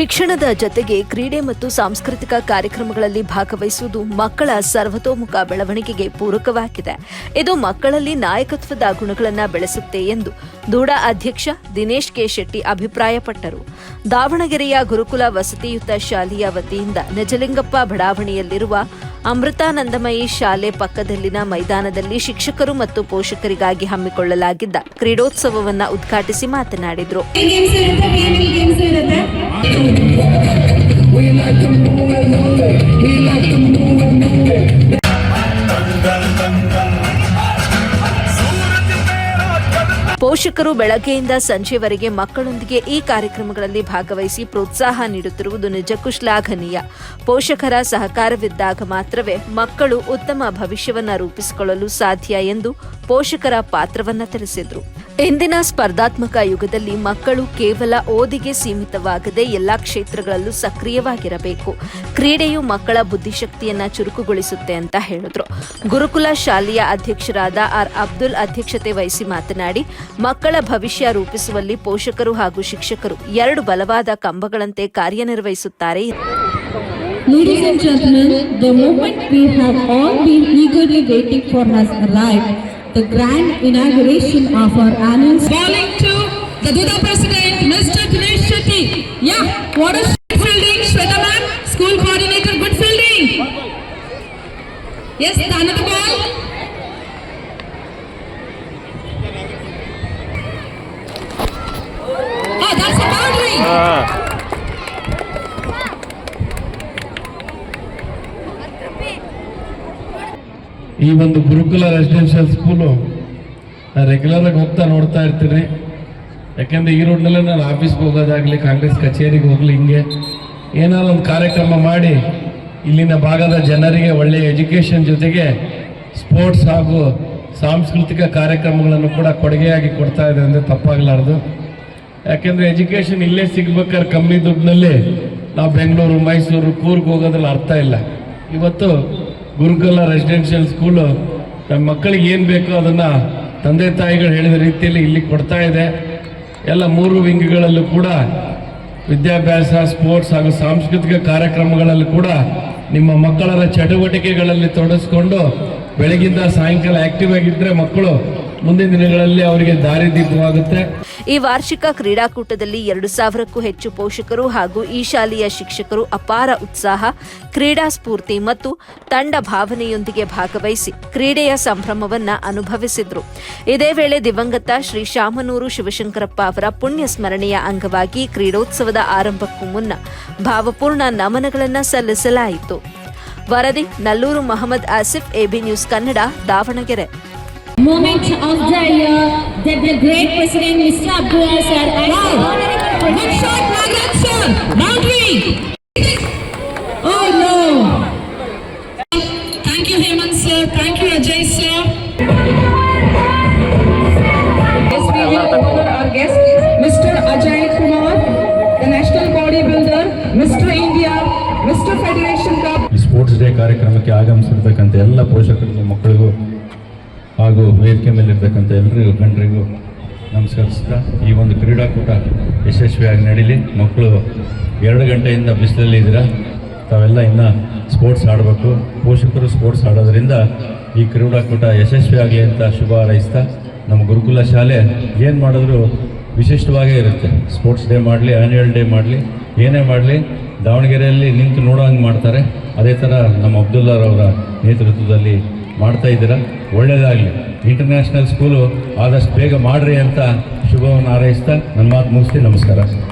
ಶಿಕ್ಷಣದ ಜತೆಗೆ ಕ್ರೀಡೆ ಮತ್ತು ಸಾಂಸ್ಕೃತಿಕ ಕಾರ್ಯಕ್ರಮಗಳಲ್ಲಿ ಭಾಗವಹಿಸುವುದು ಮಕ್ಕಳ ಸರ್ವತೋಮುಖ ಬೆಳವಣಿಗೆಗೆ ಪೂರಕವಾಗಿದೆ. ಇದು ಮಕ್ಕಳಲ್ಲಿ ನಾಯಕತ್ವದ ಗುಣಗಳನ್ನು ಬೆಳೆಸುತ್ತೆ ಎಂದು ದೂಡ ಅಧ್ಯಕ್ಷ ದಿನೇಶ್ ಕೆ ಶೆಟ್ಟಿ ಅಭಿಪ್ರಾಯಪಟ್ಟರು. ದಾವಣಗೆರೆಯ ಗುರುಕುಲ ವಸತಿಯುತ ಶಾಲೆಯ ವತಿಯಿಂದ ನಿಜಲಿಂಗಪ್ಪ ಬಡಾವಣೆಯಲ್ಲಿರುವ ಅಮೃತಾನಂದಮಯಿ ಶಾಲೆ ಪಕ್ಕದಲ್ಲಿನ ಮೈದಾನದಲ್ಲಿ ಶಿಕ್ಷಕರು ಮತ್ತು ಪೋಷಕರಿಗಾಗಿ ಹಮ್ಮಿಕೊಳ್ಳಲಾಗಿದ್ದ ಕ್ರೀಡೋತ್ಸವವನ್ನು ಉದ್ಘಾಟಿಸಿ ಮಾತನಾಡಿದರು. ಪೋಷಕರು ಬೆಳಗ್ಗೆಯಿಂದ ಸಂಜೆವರೆಗೆ ಮಕ್ಕಳೊಂದಿಗೆ ಈ ಕಾರ್ಯಕ್ರಮಗಳಲ್ಲಿ ಭಾಗವಹಿಸಿ ಪ್ರೋತ್ಸಾಹ ನೀಡುತ್ತಿರುವುದು ನಿಜಕ್ಕೂ ಶ್ಲಾಘನೀಯ. ಪೋಷಕರ ಸಹಕಾರವಿದ್ದಾಗ ಮಾತ್ರವೇ ಮಕ್ಕಳು ಉತ್ತಮ ಭವಿಷ್ಯವನ್ನು ರೂಪಿಸಿಕೊಳ್ಳಲು ಸಾಧ್ಯ ಎಂದು ಪೋಷಕರ ಪಾತ್ರವನ್ನ ತಿಳಿಸಿದ್ರು. ಇಂದಿನ ಸ್ಪರ್ಧಾತ್ಮಕ ಯುಗದಲ್ಲಿ ಮಕ್ಕಳು ಕೇವಲ ಓದಿಗೆ ಸೀಮಿತವಾಗದೆ ಎಲ್ಲಾ ಕ್ಷೇತ್ರಗಳಲ್ಲೂ ಸಕ್ರಿಯವಾಗಿರಬೇಕು. ಕ್ರೀಡೆಯು ಮಕ್ಕಳ ಬುದ್ಧಿಶಕ್ತಿಯನ್ನ ಚುರುಕುಗೊಳಿಸುತ್ತೆ ಅಂತ ಹೇಳಿದ್ರು. ಗುರುಕುಲ ಶಾಲೆಯ ಅಧ್ಯಕ್ಷರಾದ ಆರ್ ಅಬ್ದುಲ್ ಅಧ್ಯಕ್ಷತೆ ವಹಿಸಿ ಮಾತನಾಡಿ ಮಕ್ಕಳ ಭವಿಷ್ಯ ರೂಪಿಸುವಲ್ಲಿ ಪೋಷಕರು ಹಾಗೂ ಶಿಕ್ಷಕರು ಎರಡು ಬಲವಾದ ಕಂಬಗಳಂತೆ ಕಾರ್ಯನಿರ್ವಹಿಸುತ್ತಾರೆ. Ladies and gentlemen, the moment we have all been eagerly waiting for has arrived. The grand inauguration of our annual Calling to the Duda President, Mr. Dinesh Shetty. Yeah, what is good fielding, Shweta ma'am? School coordinator, good fielding. Yes, another ball. Oh, that's a boundary. Uh, ಈ ಒಂದು Gurukul residential school ನಾನು regular ಆಗಿ ಹೋಗ್ತಾ ನೋಡ್ತಾ ಇರ್ತೀನಿ. ಯಾಕೆಂದ್ರೆ ಈ ರೋಡ್ನಲ್ಲೇ ನಾನು ಆಫೀಸ್ಗೆ ಹೋಗೋದಾಗ್ಲಿ, ಕಾಂಗ್ರೆಸ್ ಕಚೇರಿಗೆ ಹೋಗ್ಲಿ, ಹಿಂಗೆ ಏನಾದ್ರು ಒಂದು ಕಾರ್ಯಕ್ರಮ ಮಾಡಿ, ಇಲ್ಲಿನ ಭಾಗದ ಜನರಿಗೆ ಒಳ್ಳೆಯ ಎಜುಕೇಷನ್ ಜೊತೆಗೆ ಸ್ಪೋರ್ಟ್ಸ್ ಹಾಗೂ ಸಾಂಸ್ಕೃತಿಕ ಕಾರ್ಯಕ್ರಮಗಳನ್ನು ಕೂಡ ಕೊಡುಗೆಯಾಗಿ ಕೊಡ್ತಾ ಇದೆ ಅಂದರೆ ತಪ್ಪಾಗಲಾರ್ದು. ಯಾಕೆಂದರೆ ಎಜುಕೇಷನ್ ಇಲ್ಲೇ ಸಿಗ್ಬೇಕಾದ್ರೆ ಕಮ್ಮಿ ದುಡ್ಡಿನಲ್ಲಿ ನಾವು ಬೆಂಗಳೂರು, ಮೈಸೂರು, ಕೂರ್ಗೆ ಹೋಗೋದ್ರಲ್ಲಿ ಅರ್ಥ ಇಲ್ಲ. ಇವತ್ತು ಗುರುಕುಲ ರೆಸಿಡೆನ್ಷಿಯಲ್ ಸ್ಕೂಲು ನಮ್ಮ ಮಕ್ಕಳಿಗೆ ಏನು ಬೇಕೋ ಅದನ್ನು ತಂದೆ ತಾಯಿಗಳು ಹೇಳಿದ ರೀತಿಯಲ್ಲಿ ಇಲ್ಲಿ ಕೊಡ್ತಾ ಇದೆ. ಎಲ್ಲ ಮೂರು ವಿಂಗ್ಗಳಲ್ಲೂ ಕೂಡ ವಿದ್ಯಾಭ್ಯಾಸ ಸ್ಪೋರ್ಟ್ಸ್ ಹಾಗೂ ಸಾಂಸ್ಕೃತಿಕ ಕಾರ್ಯಕ್ರಮಗಳಲ್ಲಿ ಕೂಡ ನಿಮ್ಮ ಮಕ್ಕಳ ಚಟುವಟಿಕೆಗಳಲ್ಲಿ ತೊಡಗಿಸ್ಕೊಂಡು ಬೆಳಗಿಂದ ಸಾಯಂಕಾಲ ಆ್ಯಕ್ಟಿವ್ ಆಗಿದ್ದರೆ ಮಕ್ಕಳು ಮುಂದಿನ ದಿನಗಳಲ್ಲಿ ಅವರಿಗೆ ದಾರಿದೀಪವಾಗುತ್ತೆ ಈ ವಾರ್ಷಿಕ ಕ್ರೀಡಾಕೂಟದಲ್ಲಿ ಎರಡು ಸಾವಿರಕ್ಕೂ ಹೆಚ್ಚು ಪೋಷಕರು ಹಾಗೂ ಈ ಶಾಲೆಯ ಶಿಕ್ಷಕರು ಅಪಾರ ಉತ್ಸಾಹ, ಕ್ರೀಡಾ ಸ್ಫೂರ್ತಿ ಮತ್ತು ತಂಡ ಭಾವನೆಯೊಂದಿಗೆ ಭಾಗವಹಿಸಿ ಕ್ರೀಡೆಯ ಸಂಭ್ರಮವನ್ನ ಅನುಭವಿಸಿದ್ರು. ಇದೇ ವೇಳೆ ದಿವಂಗತ ಶ್ರೀ ಶಾಮನೂರು ಶಿವಶಂಕರಪ್ಪ ಅವರ ಪುಣ್ಯ ಸ್ಮರಣೆಯ ಅಂಗವಾಗಿ ಕ್ರೀಡೋತ್ಸವದ ಆರಂಭಕ್ಕೂ ಮುನ್ನ ಭಾವಪೂರ್ಣ ನಮನಗಳನ್ನು ಸಲ್ಲಿಸಲಾಯಿತು. ವರದಿ, Nallur Mohammed Asif, AB news Kannada, Davanagere. moment of the year that the great President Mr. Abdullah sir and Good shot, Margaret sir. Boundary. Oh no. Thank you, Hemant sir. Thank you, Ajay sir. Yes, we will honor our guest, Mr. Ajay Kumar, the national bodybuilder, Mr. India, Mr. Federation Cup. ಈ sports day ಕಾರ್ಯಕ್ರಮಕ್ಕೆ ಆಗಮಿಸಿರ್ತಕ್ಕಂಥ ಎಲ್ಲ ಪೋಷಕರಿಗೂ ಮಕ್ಕಳಿಗೂ ಹಾಗೂ ವೇದಿಕೆ ಮೇಲಿರ್ತಕ್ಕಂಥ ಎಲ್ಲರಿಗೂ ಗಂಡರಿಗೂ ನಮಸ್ಕರಿಸ್ತಾ, ಈ ಒಂದು ಕ್ರೀಡಾಕೂಟ ಯಶಸ್ವಿಯಾಗಿ ನಡೀಲಿ. ಮಕ್ಕಳು ಎರಡು ಗಂಟೆಯಿಂದ ಬಿಸಿಲಲ್ಲಿ ಇದ್ದೀರಾ? ತಾವೆಲ್ಲ ಇನ್ನು ಸ್ಪೋರ್ಟ್ಸ್ ಆಡಬೇಕು. ಪೋಷಕರು ಸ್ಪೋರ್ಟ್ಸ್ ಆಡೋದ್ರಿಂದ ಈ ಕ್ರೀಡಾಕೂಟ ಯಶಸ್ವಿಯಾಗಲಿ ಅಂತ ಶುಭ ಹಾರೈಸ್ತಾ, ನಮ್ಮ ಗುರುಕುಲ ಶಾಲೆ ಏನು ಮಾಡಿದ್ರು ವಿಶಿಷ್ಟವಾಗೇ ಇರುತ್ತೆ. ಸ್ಪೋರ್ಟ್ಸ್ ಡೇ ಮಾಡಲಿ ಆ್ಯನ್ಯುವಲ್ ಡೇ ಮಾಡಲಿ, ಏನೇ ಮಾಡಲಿ ದಾವಣಗೆರೆಯಲ್ಲಿ ನಿಂತು ನೋಡೋ ಹಂಗೆ ಮಾಡ್ತಾರೆ. ಅದೇ ಥರ ನಮ್ಮ ಅಬ್ದುಲ್ಲಾರವರ ನೇತೃತ್ವದಲ್ಲಿ ಮಾಡ್ತಾ ಇದ್ದೀರಾ? ಒಳ್ಳೆಯದಾಗಲಿ. ಇಂಟರ್ನ್ಯಾಷನಲ್ ಸ್ಕೂಲು ಆದಷ್ಟು ಬೇಗ ಮಾಡ್ರಿ ಅಂತ ಶುಭವನ್ನು ಹಾರೈಸ್ತಾ ನನ್ನ ಮಾತು ಮುಗಿಸ್ತೀನಿ. ನಮಸ್ಕಾರ.